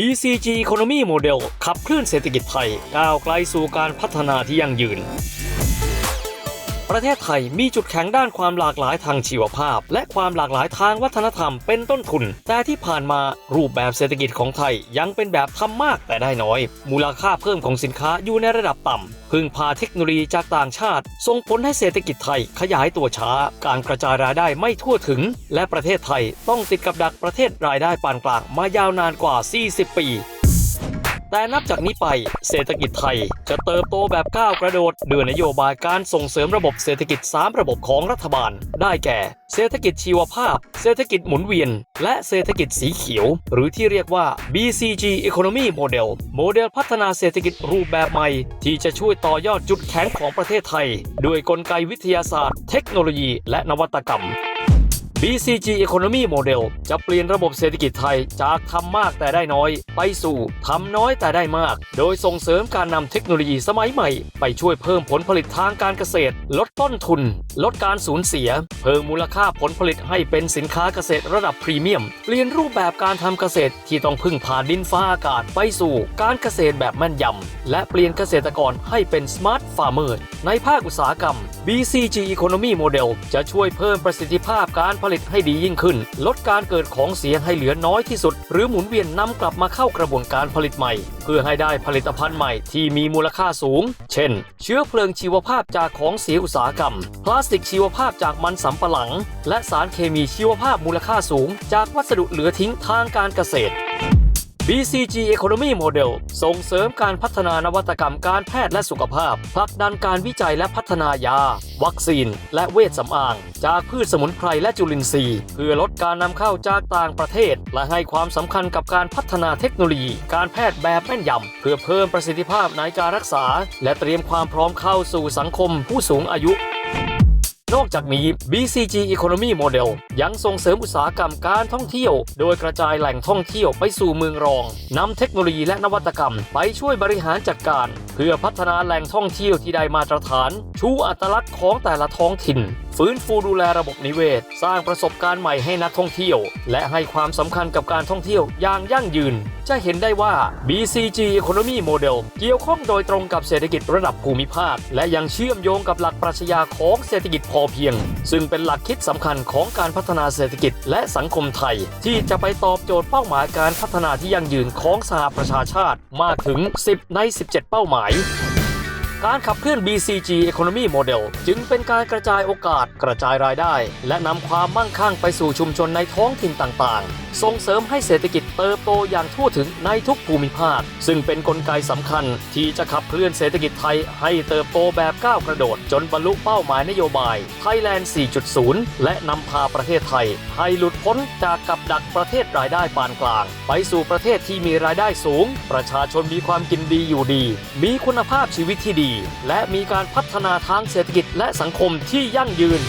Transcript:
BCG Economy Model ขับเคลื่อนเศรษฐกิจไทยก้าวไกลสู่การพัฒนาที่ยั่งยืน ประเทศไทยมีจุดแข็งด้านความหลากหลายทางชีวภาพ และความหลากหลายทางวัฒนธรรมเป็นต้นทุน แต่ที่ผ่านมารูปแบบเศรษฐกิจของไทยยังเป็นแบบทำมากแต่ได้น้อย มูลค่าเพิ่มของสินค้าอยู่ในระดับต่ำพึ่งพาเทคโนโลยีจากต่างชาติส่งผลให้เศรษฐกิจไทยขยายตัวช้า การกระจายรายได้ไม่ทั่วถึง และประเทศไทยต้องติดกับดักประเทศรายได้ปานกลางมายาวนานกว่า 40 ปี แต่นับจากนี้ไปเศรษฐกิจไทยจะเติบโตแบบก้าวกระโดดด้วยนโยบายการส่งเสริมระบบเศรษฐกิจ 3 ระบบของรัฐบาล ได้แก่ เศรษฐกิจชีวภาพ เศรษฐกิจหมุนเวียน และเศรษฐกิจสีเขียว หรือที่เรียกว่า BCG Economy Model โมเดลพัฒนาเศรษฐกิจรูปแบบใหม่ ที่จะช่วยต่อยอดจุดแข็งของประเทศไทย ด้วยกลไกวิทยาศาสตร์ เทคโนโลยี และนวัตกรรม BCG Economy Model จะเปลี่ยนระบบเศรษฐกิจไทยจากทำมากแต่ได้น้อย ไปสู่ทำน้อยแต่ได้มาก โดยส่งเสริมการนำเทคโนโลยีสมัยใหม่ ไปช่วยเพิ่มผลผลิตทางการเกษตร ลดต้นทุน ลดการสูญเสีย เพิ่มมูลค่าผลผลิตให้เป็นสินค้าเกษตรระดับพรีเมียม เปลี่ยนรูปแบบการทำเกษตรที่ต้องพึ่งพาดินฟ้าอากาศไปสู่การเกษตรแบบแม่นยำและเปลี่ยนเกษตรกรให้เป็น Smart Farmer ในภาคอุตสาหกรรม BCG Economy Model จะช่วยเพิ่มประสิทธิภาพการผลิตให้ดียิ่งขึ้น ลดการเกิดของเสียให้เหลือน้อยที่สุด หรือหมุนเวียนนำกลับมาเข้ากระบวนการผลิตใหม่ เพื่อให้ได้ผลิตภัณฑ์ใหม่ที่มีมูลค่าสูง เช่น เชื้อเพลิงชีวภาพจากของเสียอุตสาหกรรม พลาสติกชีวภาพจากมันสำปะหลัง และสารเคมีชีวภาพมูลค่าสูง จากวัสดุเหลือทิ้งทางการเกษตร BCG Economy Model ส่งเสริมการพัฒนานวัตกรรมการแพทย์และสุขภาพผลักดันการวิจัยและพัฒนายา วัคซีน และเวชสำอาง จากพืชสมุนไพรและจุลินทรีย์ เพื่อลดการนำเข้าจากต่างประเทศ และให้ความสำคัญกับการพัฒนาเทคโนโลยี การแพทย์แบบแม่นยำเพื่อเพิ่มประสิทธิภาพในการรักษา และเตรียมความพร้อมเข้าสู่สังคมผู้สูงอายุ นอกจากนี้ BCG Economy Model ยังส่งเสริมอุตสาหกรรมการท่องเที่ยว โดยกระจายแหล่งท่องเที่ยวไปสู่เมืองรองนำเทคโนโลยีและนวัตกรรม ไปช่วยบริหารจัดการ เพื่อพัฒนาแหล่งท่องเที่ยวที่ได้มาตรฐาน ชูอัตลักษณ์ของแต่ละท้องถิ่น ฟื้นฟูดูแลระบบนิเวศ สร้างประสบการณ์ใหม่ให้นักท่องเที่ยว และให้ความสำคัญกับการท่องเที่ยวอย่างยั่งยืน จะเห็นได้ว่า BCG Economy Model เกี่ยวข้องโดยตรงกับเศรษฐกิจระดับภูมิภาค และยังเชื่อมโยงกับหลักปรัชญาของเศรษฐกิจพอเพียง ซึ่งเป็นหลักคิดสำคัญของการพัฒนาเศรษฐกิจและสังคมไทย ที่จะไปตอบโจทย์เป้าหมายการพัฒนาที่ยั่งยืนของสหประชาชาติ มากถึง 10 ใน 17 เป้าหมายการขับเคลื่อน BCG Economy Model จึงเป็นการกระจายโอกาสกระจายรายได้ และนำความมั่งคั่งไปสู่ชุมชนในท้องถิ่นต่างๆ ส่งเสริมให้เศรษฐกิจ เติบโตอย่างทั่วถึงในทุกภูมิภาค ซึ่งเป็นนกลไกสำคัญที่จะขับเคลื่อนเศรษฐกิจไทยให้เติบโตแบบก้าวกระโดด จนบรรลุเป้าหมายนโยบาย Thailand 4.0 และนำพาประเทศไทย ให้หลุดพ้นจากกับดักประเทศรายได้ปานกลาง ไปสู่ประเทศที่มีรายได้สูง ประชาชนมีความกินดีอยู่ดี มีคุณภาพชีวิตที่ดี และมีการพัฒนาทางเศรษฐกิจและสังคมที่ยั่งยืน